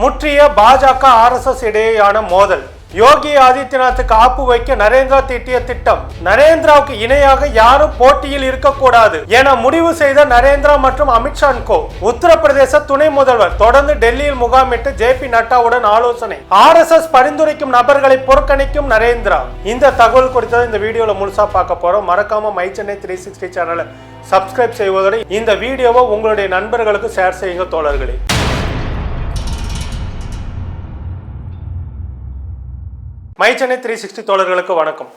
முற்றிய பாஜக ஆர்எஸ்எஸ் இடையேயான மோதல். யோகி ஆதித்யநாத்துக்கு ஆப்பு வைக்க நரேந்திரா தீட்டிய திட்டம். நரேந்திராவுக்கு இணையாக யாரும் போட்டியில் இருக்கக்கூடாது என முடிவு செய்த நரேந்திரா மற்றும் அமித்ஷா கோ உத்தரப்பிரதேச துணை முதல்வர் தொடர்ந்து டெல்லியில் முகாமிட்டு ஜே பி நட்டாவுடன் ஆலோசனை. ஆர்எஸ்எஸ் பரிந்துரைக்கும் நபர்களை புறக்கணிக்கும் நரேந்திரா. இந்த தகவல் குறித்தது இந்த வீடியோல முழுசா பார்க்க போறோம். மறக்காம மை சென்னை த்ரீ சிக்ஸ்டி சேனலை சப்ஸ்கிரைப் செய்வதோடு இந்த வீடியோவை உங்களுடைய நண்பர்களுக்கு ஷேர் செய்யுங்க தோழர்களே. மைச்சென்னை த்ரீ சிக்ஸ்டி தோழர்களுக்கு வணக்கம்.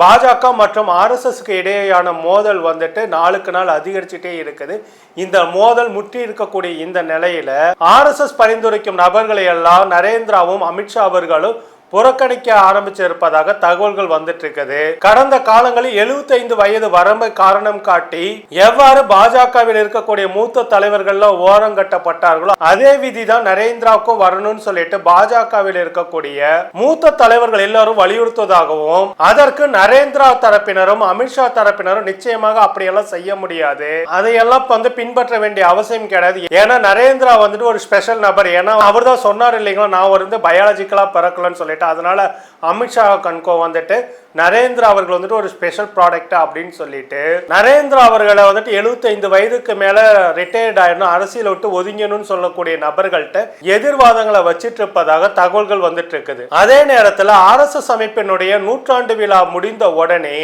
பாஜக மற்றும் ஆர்எஸ்எஸ்க்கு இடையேயான மோதல் வந்துட்டு நாளுக்கு நாள் அதிகரிச்சுட்டே இருக்குது. இந்த மோதல் முற்றி இருக்கக்கூடிய இந்த நிலையில ஆர்எஸ்எஸ் பரிந்துரைக்கும் நபர்களை எல்லாம் நரேந்திராவும் அமித்ஷா அவர்களும் புறக்கணிக்க ஆரம்பிச்சிருப்பதாக தகவல்கள் வந்துட்டு இருக்குது கடந்த காலங்களில் 75 வயது வரம்பை காரணம் காட்டி எவ்வாறு பாஜகவில் இருக்கக்கூடிய மூத்த தலைவர்கள் ஓரம் கட்டப்பட்டார்களோ அதே விதி தான் நரேந்திராவுக்கும் வரணும்னு சொல்லிட்டு பாஜகவில் இருக்கக்கூடிய மூத்த தலைவர்கள் எல்லாரும் வலியுறுத்துவதாகவும் அதற்கு நரேந்திரா தரப்பினரும் அமித்ஷா தரப்பினரும் நிச்சயமாக அப்படியெல்லாம் செய்ய முடியாது. அதையெல்லாம் வந்து பின்பற்ற வேண்டிய அவசியம் கிடையாது. ஏன்னா நரேந்திரா வந்துட்டு ஒரு ஸ்பெஷல் நபர். ஏன்னா அவர் தான் சொன்னார் இல்லைங்களா நான் வந்து பயாலஜிக்கலா பிறக்கலன்னு சொல்லிட்டு. அதனால அமித்ஷா கண்கோ வந்துட்டு நரேந்திரா அவர்கள் வந்துட்டு ஒரு ஸ்பெஷல் ப்ராடக்ட் அப்படின்னு சொல்லிட்டு நரேந்திரா அவர்களை வந்துட்டு 75 வயதுக்கு மேலே ரிட்டையர்ட் ஆயிடணும் அரசியல் விட்டு ஒதுங்கணும்னு சொல்லக்கூடிய நபர்கள்ட்ட எதிர்வாதங்களை வச்சிட்டு இருப்பதாக தகவல்கள் வந்துட்டு இருக்குது அதே நேரத்தில் ஆர்எஸ்எஸ் அமைப்பினுடைய நூற்றாண்டு விழா முடிந்த உடனே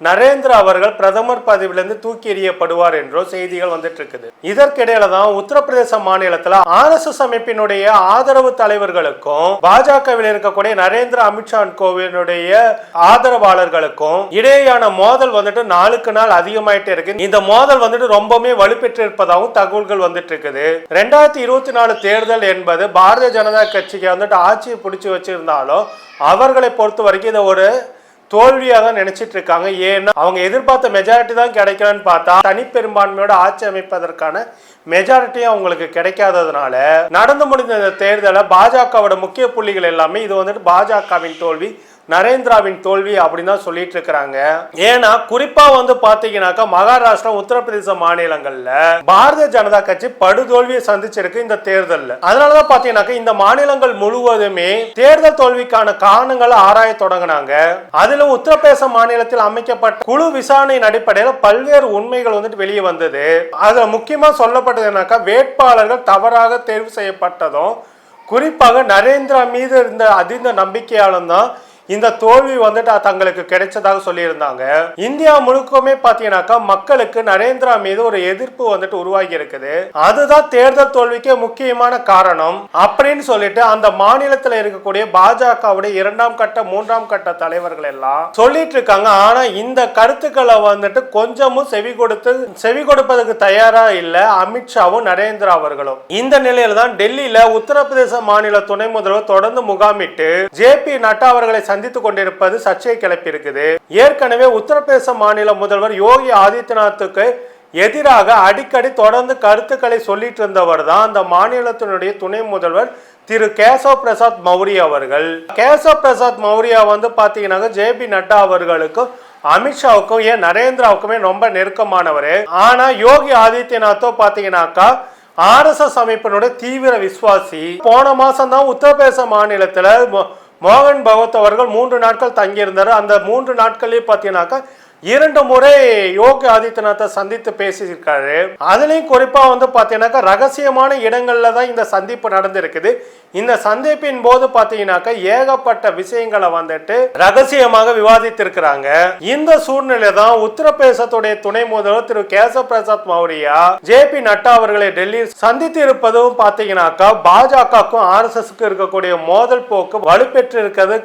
நரேந்திரா அவர்கள் பிரதமர் பதவியிலிருந்து தூக்கி எறியப்படுவார் என்றோ செய்திகள் வந்துட்டு இருக்குது இதற்கிடையில தான் உத்தரப்பிரதேச மாநிலத்துல ஆர்எஸ்எஸ் அமைப்பினுடைய ஆதரவு தலைவர்களுக்கும் பாஜகவில் இருக்கக்கூடிய நரேந்திர அமித்ஷா கோவிலுடைய ஆதரவாளர்களுக்கும் இடையேயான மோதல் வந்துட்டு நாளுக்கு நாள் அதிகமாயிட்டே இருக்கு. இந்த மோதல் வந்துட்டு ரொம்பவுமே வலுப்பெற்று இருப்பதாகவும் தகவல்கள் வந்துட்டு இருக்குது ரெண்டாயிரத்தி இருபத்தி நாலு தேர்தல் என்பது பாரதிய ஜனதா கட்சிக்கு வந்துட்டு ஆட்சியை பிடிச்சி வச்சிருந்தாலும் அவர்களை பொறுத்த வரைக்கும் இதை ஒரு தோல்வியாக தான் நினைச்சிட்டு இருக்காங்க ஏன்னா அவங்க எதிர்பார்த்த மெஜாரிட்டி தான் கிடைக்கலன்னு பார்த்தா தனிப்பெரும்பான்மையோட ஆட்சி அமைப்பதற்கான மெஜாரிட்டியும் அவங்களுக்கு கிடைக்காததுனால நடந்து முடிந்த இந்த தேர்தலை பாஜகவோட முக்கிய புள்ளிகள் எல்லாமே இது வந்துட்டு பாஜகவின் தோல்வி நரேந்திராவின் தோல்வி அப்படின்னு தான் சொல்லிட்டு இருக்கிறாங்க. ஏன்னா குறிப்பா வந்து பாத்தீங்கன்னாக்கா மகாராஷ்டிரா உத்தரப்பிரதேச மாநிலங்கள்ல பாரதிய ஜனதா கட்சி படுதோல்வியை சந்திச்சிருக்கு இந்த தேர்தல்ல. அதனாலதான் பாத்தீங்கன்னாக்கா இந்த மாநிலங்கள் முழுவதுமே தேர்தல் தோல்விக்கான காரணங்களை ஆராய தொடங்கினாங்க. அதுல உத்தரப்பிரதேச மாநிலத்தில் அமைக்கப்பட்ட குழு விசாரணையின் அடிப்படையில் பல்வேறு உண்மைகள் வந்துட்டு வெளியே வந்தது. அதுல முக்கியமா சொல்லப்பட்டதுனாக்கா வேட்பாளர்கள் தவறாக தேர்வு செய்யப்பட்டதும் குறிப்பாக நரேந்திரா மீது இருந்த அதிர்ந்த நம்பிக்கையாலும் தான் இந்த தோல்வி வந்துட்டு தங்களுக்கு கிடைச்சதாக சொல்லியிருந்தாங்க. இந்தியா முழுக்கமே பாத்தீங்கன்னாக்கா மக்களுக்கு நரேந்திரா மீது ஒரு எதிர்ப்பு வந்துட்டு உருவாகி இருக்குது. அதுதான் தேர்தல் தோல்விக்கு முக்கியமான காரணம் அப்படின்னு சொல்லிட்டு அந்த மாநிலத்தில் இருக்கக்கூடிய பாஜகவுடைய இரண்டாம் கட்ட மூன்றாம் கட்ட தலைவர்கள் எல்லாம் சொல்லிட்டு இருக்காங்க. ஆனா இந்த கருத்துக்களை வந்துட்டு கொஞ்சமும் செவி கொடுத்து செவி கொடுப்பதற்கு தயாரா இல்ல அமித்ஷாவும் நரேந்திரா அவர்களும். இந்த நிலையில தான் டெல்லியில உத்தரப்பிரதேச மாநில துணை முதல்வர் தொடர்ந்து முகாமிட்டு ஜே பி நட்டா அவர்களை சந்தித்துக் கொண்டிருப்பது சர்ச்சையை கிளப்பியிருக்குது. ஏற்கனவே உத்தரப்பிரதேச மாநில முதல்வர் யோகி ஆதித்யநாத்துக்கு எதிராக அடிக்கடி தொடர்ந்து கருத்துக்களை சொல்லிட்டு இருந்தவர் தான் அந்த மாநிலத்தினுடைய துணை முதல்வர் திரு கேசவ் பிரசாத் மௌரிய அவர்கள். கேசவ் பிரசாத் மௌரியா வந்து பாத்தீங்கன்னாக்க ஜே பி நட்டா அவர்களுக்கும் அமித்ஷாவுக்கும் ஏன் நரேந்திராவுக்குமே ரொம்ப நெருக்கமானவர். ஆனா யோகி ஆதித்யநாத்தோ பாத்தீங்கன்னாக்கா ஆர்எஸ்எஸ் அமைப்பினுடைய தீவிர விசுவாசி. போன மாசம் தான் உத்தரப்பிரதேச மாநிலத்துல மோகன் பகவத் அவர்கள் மூன்று நாட்கள் தங்கியிருந்தார். அந்த மூன்று நாட்களே பார்த்தீங்கன்னாக்கா இரண்டு முறை யோகி ஆதித்யநாத்தை சந்தித்து பேசியிருக்காரு. அதுலேயும் குறிப்பாக வந்து பார்த்தீங்கன்னாக்கா ரகசியமான இடங்கள்ல தான் இந்த சந்திப்பு நடந்திருக்குது. இந்த சந்திப்பின் போது பாத்தீங்கன்னாக்கா ஏகப்பட்ட விஷயங்களை வந்துட்டு ரகசியமாக விவாதித்திருக்கிறாங்க. இந்த சூழ்நிலை தான் உத்தரப்பிரதேசத்துடைய துணை முதல்வர் திரு கேசவ பிரசாத் மௌரியா ஜே பி நட்டா அவர்களை டெல்லியில் சந்தித்து இருப்பதும் பாத்தீங்கன்னாக்கா பாஜகவுக்கும் எஸ்க்கு இருக்கக்கூடிய மோதல் போக்கு வலுப்பெற்று இருக்கிறது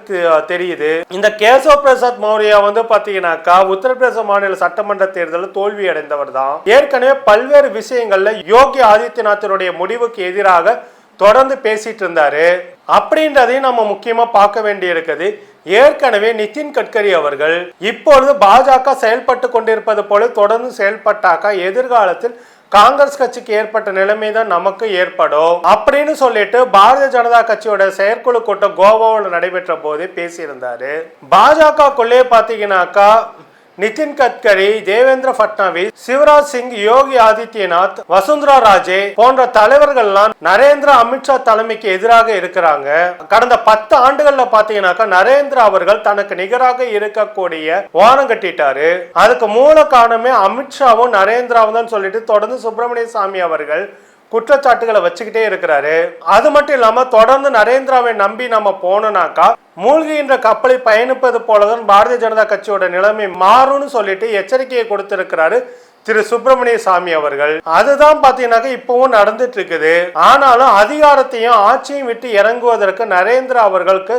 தெரியுது. இந்த கேசவ பிரசாத் மௌரியா வந்து பாத்தீங்கன்னாக்கா உத்தரப்பிரதேச மாநில சட்டமன்ற தேர்தலில் தோல்வி அடைந்தவர் தான் ஏற்கனவே பல்வேறு விஷயங்கள்ல யோகி ஆதித்யநாத்தினுடைய முடிவுக்கு எதிராக தொடர்ந்து பேசிட்டு இருந்தாரு. அப்படின்றதையும் நம்ம முக்கியமா பார்க்க வேண்டி இருக்குது ஏற்கனவே நிதின் கட்கரி அவர்கள் இப்பொழுது பாஜக செயல்பட்டு கொண்டிருப்பது போல தொடர்ந்து செயல்பட்டாக்கா எதிர்காலத்தில் காங்கிரஸ் கட்சிக்கு ஏற்பட்ட நிலைமை தான் நமக்கு ஏற்படும். அப்படின்னு சொல்லிட்டு பாரதிய ஜனதா கட்சியோட செயற்குழு கூட்டம் கோவாவில் நடைபெற்ற போது பேசியிருந்தாரு. பாஜகக்குள்ளே பாத்தீங்கன்னாக்கா நிதின் கட்கரி தேவேந்திர பட்னாவிஸ் சிவராஜ் சிங் யோகி ஆதித்யநாத் வசுந்தரா ராஜே போன்ற தலைவர்கள்லாம் நரேந்திர அமித்ஷா தலைமைக்கு எதிராக இருக்கிறாங்க. கடந்த பத்து ஆண்டுகள்ல பாத்தீங்கன்னாக்கா நரேந்திரா அவர்கள் தனக்கு நிகராக இருக்கக்கூடிய வானம் கட்டிட்டாரு. அதுக்கு மூல காரணமே அமித்ஷாவும் நரேந்திராவும் தான் சொல்லிட்டு தொடர்ந்து சுப்பிரமணிய சாமி அவர்கள் குற்றச்சாட்டுகளை வச்சுக்கிட்டே இருக்கிறாரு. அது மட்டும் இல்லாம தொடர்ந்து நரேந்திராவை நம்பி நம்ம போனோம்னாக்கா மூழ்கின்ற கப்பலை பயணிப்பது போலதான் பாரதிய ஜனதா கட்சியோட நிலைமை மாறும்னு சொல்லிட்டு எச்சரிக்கையை கொடுத்திருக்கிறாரு திரு சுப்பிரமணிய சாமி அவர்கள். அதுதான் பாத்தீங்கன்னாக்க இப்பவும் நடந்துட்டு இருக்குது ஆனாலும் அதிகாரத்தையும் ஆட்சியும் விட்டு இறங்குவதற்கு நரேந்திரா அவர்களுக்கு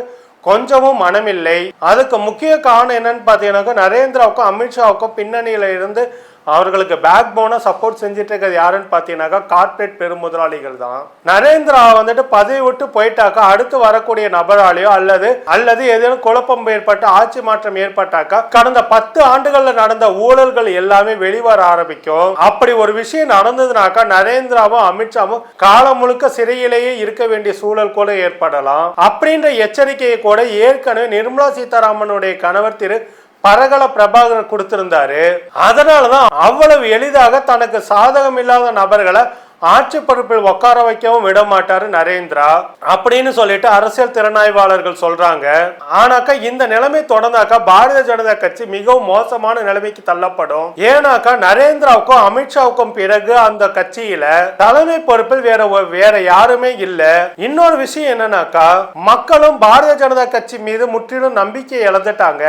கொஞ்சமும் மனமில்லை. அதுக்கு முக்கிய காரணம் என்னன்னு பார்த்தீங்கன்னாக்கா நரேந்திராவுக்கும் அமித்ஷாவுக்கும் பின்னணியில இருந்து அவர்களுக்கு பேக் போனை சப்போர்ட் செஞ்சுட்டு இருக்கிறது யாருன்னு பார்த்தீங்கன்னாக்கா கார்ப்பரேட் பெருமுதலாளிகள் தான். நரேந்திரா வந்துட்டு பதவி விட்டு போயிட்டாக்கா அடுத்து வரக்கூடிய நபராலேயோ அல்லது அல்லது ஏதேனும் குழப்பம் ஏற்பட்டு ஆட்சி மாற்றம் ஏற்பட்டாக்கா கடந்த பத்து ஆண்டுகளில் நடந்த ஊழல்கள் எல்லாமே வெளிவர ஆரம்பிக்கும். அப்படி ஒரு விஷயம் நடந்ததுனாக்கா நரேந்திராவும் அமித்ஷாவும் காலம் முழுக்க சிறையிலேயே இருக்க வேண்டிய சூழல் கூட ஏற்படலாம். அப்படின்ற எச்சரிக்கையை கூட ஏற்கனவே நிர்மலா சீதாராமனுடைய கணவர் திரு பரகல பிரபாகர் கொடுத்திருந்தாரு. அதனாலதான் அவ்வளவு எளிதாக தனக்கு சாதகம் இல்லாத நபர்களை ஆட்சி பொறுப்பில் உட்கார வைக்கவும் விட மாட்டாரு நரேந்திரா. அப்படின்னு சொல்லிட்டு அரசியல் திறனாய்வாளர்கள் சொல்றாங்க. ஆனாக்கா இந்த நிலைமை தொடர்ந்தாக்கா பாரதிய ஜனதா கட்சி மிகவும் மோசமான நிலைமைக்கு தள்ளப்படும். ஏன்னாக்கா நரேந்திராவுக்கும் அமித்ஷாவுக்கும் பிறகு அந்த கட்சியில தலைமை பொறுப்பில் வேற வேற யாருமே இல்ல. இன்னொரு விஷயம் என்னன்னாக்கா மக்களும் பாரதிய ஜனதா கட்சி மீது முற்றிலும் நம்பிக்கை இழந்துட்டாங்க.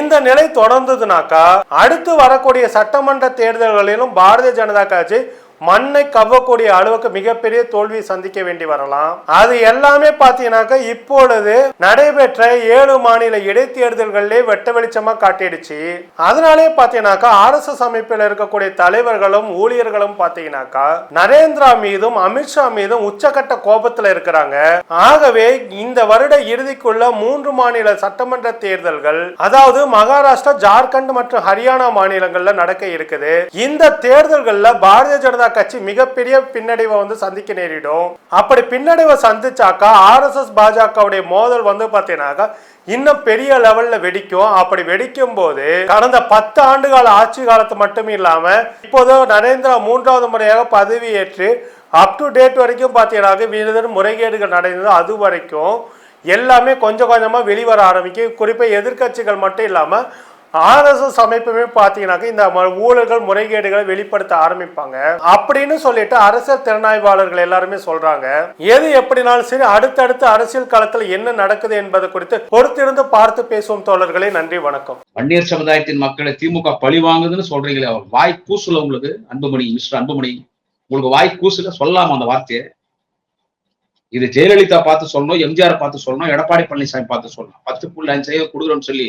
இந்த நிலை தொடர்ந்ததுனாக்கா அடுத்து வரக்கூடிய சட்டமன்ற தேர்தல்களிலும் பாரதிய ஜனதா கட்சி மண்ணை கவ்வக்கூடிய அளவுக்கு மிகப்பெரிய தோல்வி சந்திக்க வேண்டி வரலாம். அது எல்லாமே பாத்தீங்கன்னாக்க இப்பொழுது நடைபெற்ற ஏழு மாநில இடைத்தேர்தல்களிலே வெட்ட வெளிச்சமா காட்டிடுச்சு. அதனாலே பாத்தீங்கன்னாக்கா ஆர்எஸ்எஸ் அமைப்பில் இருக்கக்கூடிய தலைவர்களும் ஊழியர்களும் பாத்தீங்கன்னாக்கா நரேந்திரா மீதும் அமித்ஷா மீதும் உச்சகட்ட கோபத்துல இருக்கிறாங்க. ஆகவே இந்த வருட இறுதிக்குள்ள மூன்று மாநில சட்டமன்ற தேர்தல்கள் அதாவது மகாராஷ்டிரா ஜார்க்கண்ட் மற்றும் ஹரியானா மாநிலங்கள்ல நடக்க இருக்குது. இந்த தேர்தல்கள்ல பாரதிய ஜனதா கட்சி மிகப்பெரிய பின்னடைவை வந்து சந்திக்க நேரிடும். அப்படி பின்னடைவை சந்திச்சாக்கா ஆர்எஸ்எஸ் பாஜகவுடைய மோதல் வந்து பார்த்தீங்கன்னாக்கா இன்னும் பெரிய லெவல்ல வெடிக்கும். அப்படி வெடிக்கும் போது கடந்த பத்து ஆண்டுகால ஆட்சி காலத்து மட்டும் இல்லாம இப்போது நரேந்திரா மூன்றாவது முறையாக பதவியேற்று அப் டு டேட் வரைக்கும் பார்த்தீங்கன்னாக்க விதர் முறைகேடுகள் நடந்தது அது வரைக்கும் எல்லாமே கொஞ்சம் கொஞ்சமாக வெளிவர ஆரம்பிக்கும் குறிப்பாக எதிர்க்கட்சிகள் மட்டும் இல்லாமல் ஆர்எஸ்எஸ் அமைப்புமே பார்த்தீங்கன்னாக்க இந்த ஊழல்கள் முறைகேடுகளை வெளிப்படுத்த ஆரம்பிப்பாங்க. அப்படின்னு சொல்லிட்டு அரசியல் திறனாய்வாளர்கள் எல்லாருமே சொல்றாங்க. எது எப்படினாலும் சரி அடுத்தடுத்து அரசியல் களத்தில் என்ன நடக்குது என்பது குறித்து பொறுத்திருந்து பார்த்து பேசுவோம் தோழர்களே. நன்றி வணக்கம். வன்னியர் சமுதாயத்தின் மக்களை திமுக பழி வாங்குதுன்னு சொல்றீங்களே வாய் கூசுல உங்களுக்கு அன்புமணி மிஸ்டர் அன்புமணி. உங்களுக்கு வாய் கூசுல சொல்லாம அந்த வார்த்தையை? இது ஜெயலலிதா பார்த்து சொல்லணும் எம்ஜிஆர் பார்த்து சொல்லணும் எடப்பாடி பழனிசாமி பார்த்து சொல்லணும். பத்து புள்ளி அஞ்சு கொடுக்குறோம்னு சொல்லி